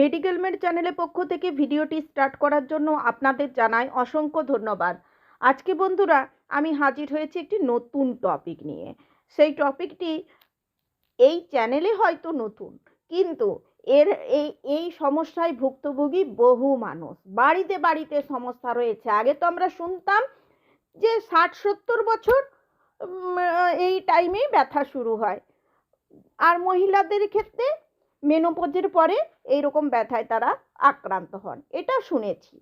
Medical made চ্যানেলের পক্ষ থেকে ভিডিওটি স্টার্ট করার জন্য আপনাদের জানাই অসংখ্য ধন্যবাদ। আজকে বন্ধুরা, আমি হাজির হয়েছি একটি নতুন টপিক নিয়ে। সেই টপিকটি এই চ্যানেলে হয়তো নতুন, কিন্তু এর এই এই সমস্যায় ভুক্তভোগী বহু মানুষ। বাড়িতে বাড়িতে সমস্যা রয়েছে। আগে তো আমরা শুনতাম যে ষাট সত্তর বছর এই টাইমেই ব্যথা শুরু হয়। আর মহিলাদের ক্ষেত্রে মেনোপজের পরে এইরকম ব্যথায় তারা আক্রান্ত হন। এটা শুনেছি।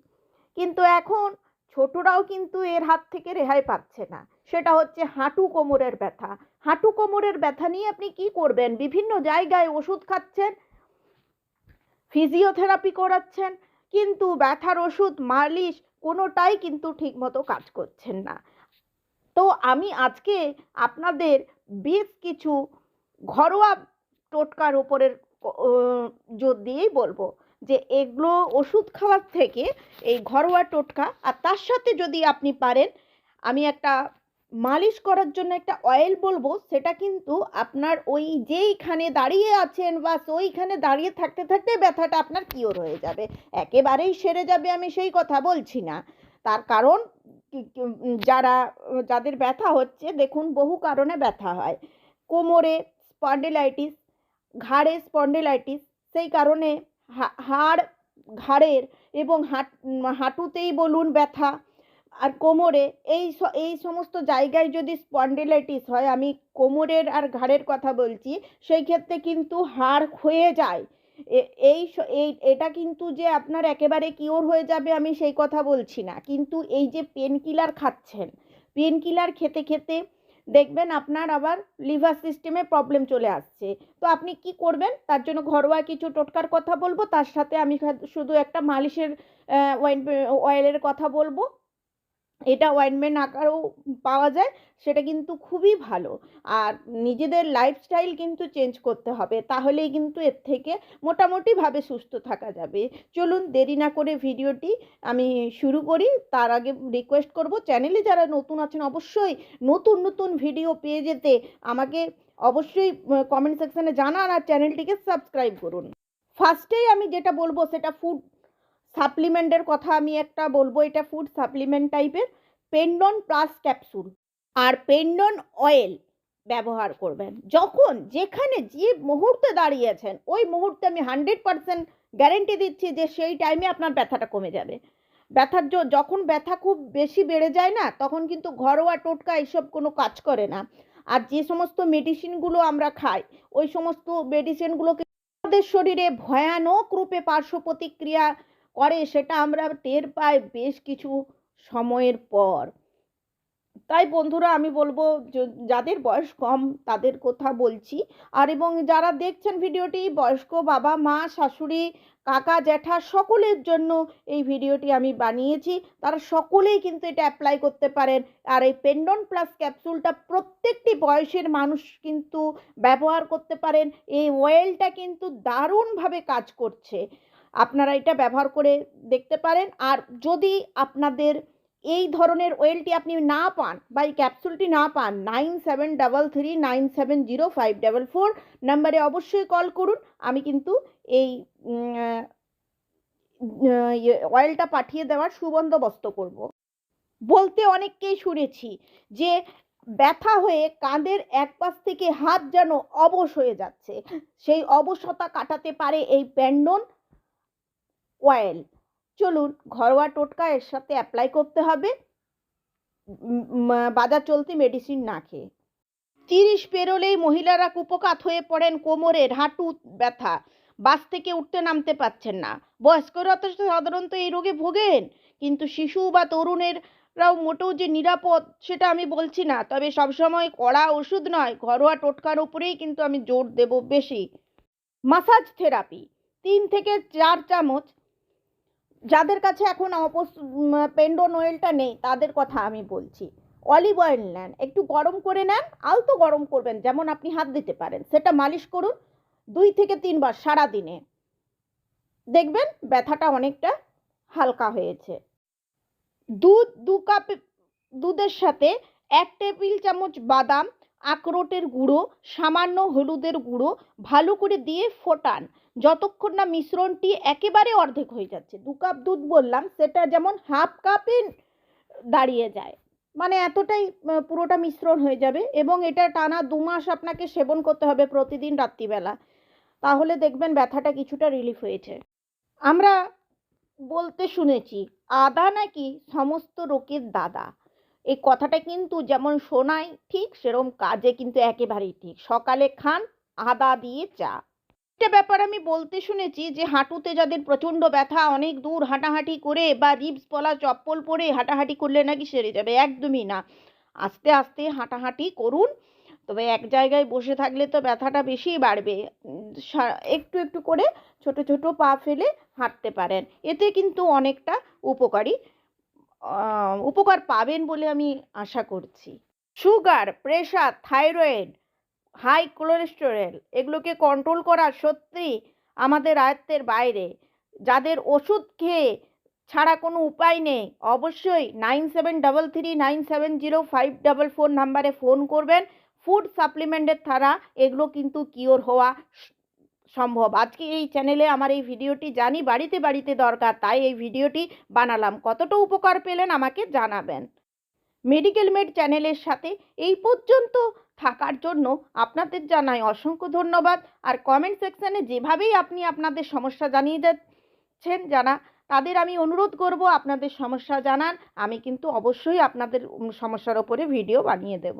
কিন্তু এখন ছোটরাও কিন্তু এর হাত থেকে রেহাই পাচ্ছে না। সেটা হচ্ছে হাঁটু কোমরের ব্যথা। হাঁটু কোমরের ব্যথা নিয়ে আপনি কি করবেন? বিভিন্ন জায়গায় ওষুধ খাচ্ছেন, ফিজিওথেরাপি করাচ্ছেন, কিন্তু ব্যথার ওষুধ, মালিশ কোনোটাই কিন্তু ঠিকমতো কাজ করছেন না। তো আমি আজকে আপনাদের বেশ কিছু ঘরোয়া টোটকার ওপরের জোর দিয়েই বলব যে এগুলো ওষুধ খাওয়ার থেকে এই ঘরোয়া টোটকা আর তার সাথে যদি আপনি পারেন, আমি একটা মালিশ করার জন্য একটা অয়েল বলব, সেটা কিন্তু আপনার ওই যেইখানে দাঁড়িয়ে আছেন বা ওইখানে দাঁড়িয়ে থাকতে থাকতে ব্যথাটা আপনার কিওর হয়ে যাবে। একেবারেই সেরে যাবে আমি সেই কথা বলছি না। তার কারণ যারা, যাদের ব্যথা হচ্ছে, দেখুন বহু কারণে ব্যথা হয়। কোমরে স্পন্ডিলাইটিস ঘাড়ে স্পন্ডিলাইটিস সেই কারণে হাড় ঘাড়ের এবং হাট হাঁটুতেই বলুন ব্যথা আর কোমরে, এই এই সমস্ত জায়গায় যদি স্পন্ডিলাইটিস হয়, আমি কোমরের আর ঘাড়ের কথা বলছি, সেই ক্ষেত্রে কিন্তু হাড় ক্ষয়ে যায়। এই এই, এটা কিন্তু যে আপনার একেবারে কিওর হয়ে যাবে আমি সেই কথা বলছি না। কিন্তু এই যে পেন কিলার খাচ্ছেন পেন কিলার খেতে খেতে দেখবেন আপনার আবার লিভার সিস্টেমে প্রবলেম চলে আসছে। তো আপনি কি করবেন? তার জন্য ঘরোয়া কিছু টোটকার কথা বলব। তার সাথে আমি শুধু একটা মালিশের অয়েলের কথা বলব। এটা অয়েনমেন্ট আকারেও পাওয়া যায়, সেটা কিন্তু খুবই ভালো। আর নিজেদের লাইফস্টাইল কিন্তু চেঞ্জ করতে হবে, তাহলেই কিন্তু এর থেকে মোটামুটিভাবে সুস্থ থাকা যাবে। চলুন দেরি না করে ভিডিওটি আমি শুরু করি, তার আগে রিকোয়েস্ট করব চ্যানেলে যারা নতুন আছেন, অবশ্যই নতুন নতুন ভিডিও পেয়ে যেতে আমাকে অবশ্যই কমেন্ট সেকশানে জানান, আর চ্যানেলটিকে সাবস্ক্রাইব করুন। ফার্স্টেই আমি যেটা বলব, সেটা ফুড সাপ্লিমেন্টের কথা আমি একটা বলব, এটা ফুড সাপ্লিমেন্ট টাইপের পেন্ডন প্লাস ক্যাপসুল আর পেন্ডন অয়েল ব্যবহার করবেন। যখন যেখানে যে মুহূর্তে দাঁড়িয়েছেন ওই মুহূর্তে আমি হান্ড্রেড পারসেন্ট গ্যারেন্টি দিচ্ছি যে সেই টাইমে আপনার ব্যথাটা কমে যাবে। ব্যথার যখন ব্যথা খুব বেশি বেড়ে যায় না, তখন কিন্তু ঘরোয়া টোটকা এইসব কোনো কাজ করে না। আর যে সমস্ত মেডিসিনগুলো আমরা খাই, ওই সমস্ত মেডিসিনগুলোকে আমাদের শরীরে ভয়ানক রূপে পার্শ্ব প্রতিক্রিয়া করে সেটা আমরা টের পাই বেশ কিছু সময়ের পর। তাই বন্ধুরা আমি বলব যাদের বয়স কম তাদের কথা বলছি। আর এবং যারা দেখছেন ভিডিওটি বয়স্ক বাবা, মা, শাশুড়ি, কাকা, জ্যাঠা সকলের জন্য এই ভিডিওটি আমি বানিয়েছি। তারা সকলেই কিন্তু এটা অ্যাপ্লাই করতে পারেন। আর এই পেন্ডন প্লাস ক্যাপসুলটা প্রত্যেকটি বয়সের মানুষ কিন্তু ব্যবহার করতে পারেন। এই অয়েলটা কিন্তু দারুণভাবে কাজ করছে। আপনারা এটা ব্যবহার করে দেখতে পারেন। আর যদি আপনাদের এই ধরনের ওয়েলটি আপনি না পান বা এই ক্যাপসুলটি না পান, nine seven double three, nine seven zero five double four নাম্বারে অবশ্যই কল করুন। আমি কিন্তু এই অয়েলটা পাঠিয়ে দেওয়ার সুবন্দোবস্ত করব। বলতে অনেককেই শুনেছি যে ব্যথা হয়ে কাঁধের এক পাশ থেকে হাত যেন অবশ হয়ে যাচ্ছে। সেই অবশতা কাটাতে পারে এই প্যান্ডন। অয়েল চলুন, ঘরোয়া টোটকা এর সাথে অ্যাপ্লাই করতে হবে। বাজার চলতি মেডিসিন না খেয়ে। তিরিশ পেরোলেই মহিলারা কুপকাত হয়ে পড়েন কোমরের, হাঁটু ব্যথা। বাস থেকে উঠতে নামতে পারছেন না। বয়স্করা তো সাধারণত এই রোগে ভোগেন। কিন্তু শিশু বা তরুণেরাও মোটেও যে নিরাপদ সেটা আমি বলছি না। তবে সবসময় কড়া ওষুধ নয়, ঘরোয়া টোটকার উপরেই কিন্তু আমি জোর দেব বেশি। Massage therapy. তিন থেকে চার চামচ যাদের কাছে এখন অপস পেন্ডন অয়েলটা নেই, তাদের কথা আমি বলছি। অলিভ অয়েল নেন, একটু গরম করে নেন, আলতো গরম করবেন, যেমন আপনি হাত দিতে পারেন। সেটা মালিশ করুন দুই থেকে তিনবার সারা দিনে দেখবেন ব্যথাটা অনেকটা হালকা হয়েছে। দুধ, দু কাপ দুধের সাথে এক টেবিল চামচ বাদাম আখরোটের গুঁড়ো, সামান্য হলুদের গুঁড়ো ভালো করে দিয়ে ফোটান। যতক্ষণ না মিশ্রণটি একেবারে অর্ধেক হয়ে যাচ্ছে। দু কাপ দুধ বললাম, সেটা যেমন হাফ কাপে দাঁড়িয়ে যায়। মানে এতটাই পুরোটা মিশ্রণ হয়ে যাবে এবং এটা টানা দু মাস আপনাকে সেবন করতে হবে প্রতিদিন রাত্রিবেলা। তাহলে দেখবেন ব্যথাটা কিছুটা রিলিফ হয়েছে। আমরা বলতে শুনেছি, আদা নাকি সমস্ত রোগের দাদা। এই কথাটা কিন্তু যেমন শোনায়, ঠিক সেরম কাজে কিন্তু একেবারেই ঠিক। সকালে খান, আদা দিয়ে চা। একটা ব্যাপার আমি বলতে শুনেছি যে, হাঁটুতে যাদের প্রচণ্ড ব্যথা, অনেক দূর হাঁটাহাঁটি করে বা রিপস পলা, চপ্পল পরে হাঁটাহাঁটি করলে নাকি সেরে যাবে, একদমই না। আস্তে আস্তে হাঁটাহাঁটি করুন, তবে এক জায়গায় বসে থাকলে তো ব্যথাটা বেশিই বাড়বে। একটু একটু করে ছোট ছোট পা ফেলে হাঁটতে পারেন। এতে কিন্তু অনেকটা উপকারী। উপকার পাবেন বলে আমি আশা করছি। Sugar, pressure, thyroid, high cholesterol, এগুলোকে কন্ট্রোল করা সত্যি আমাদের আয়ত্তের বাইরে। যাদের ওষুধ খেয়ে ছাড়া কোনো উপায় নেই, অবশ্যই nine seven double three nine seven zero five double four নাম্বারে ফোন করবেন। ফুড সাপ্লিমেন্টের দ্বারা এগুলো কিন্তু কিওর হওয়া সম্ভব। আজকে এই চ্যানেলে আমার এই ভিডিওটি জানি বাড়িতে বাড়িতে দরকার, তাই এই ভিডিওটি বানালাম। কতটা উপকার পেলেন আমাকে জানাবেন। মেডিকেল মেড চ্যানেলের সাথে এই পর্যন্ত থাকার জন্য আপনাদের জানাই অসংখ্য ধন্যবাদ। আর কমেন্ট সেকশানে যেভাবেই আপনি আপনাদের সমস্যা জানিয়ে দিচ্ছেন জানা, তাদের আমি অনুরোধ করব আপনাদের সমস্যা জানান। আমি কিন্তু অবশ্যই আপনাদের সমস্যার ওপরে ভিডিও বানিয়ে দেব।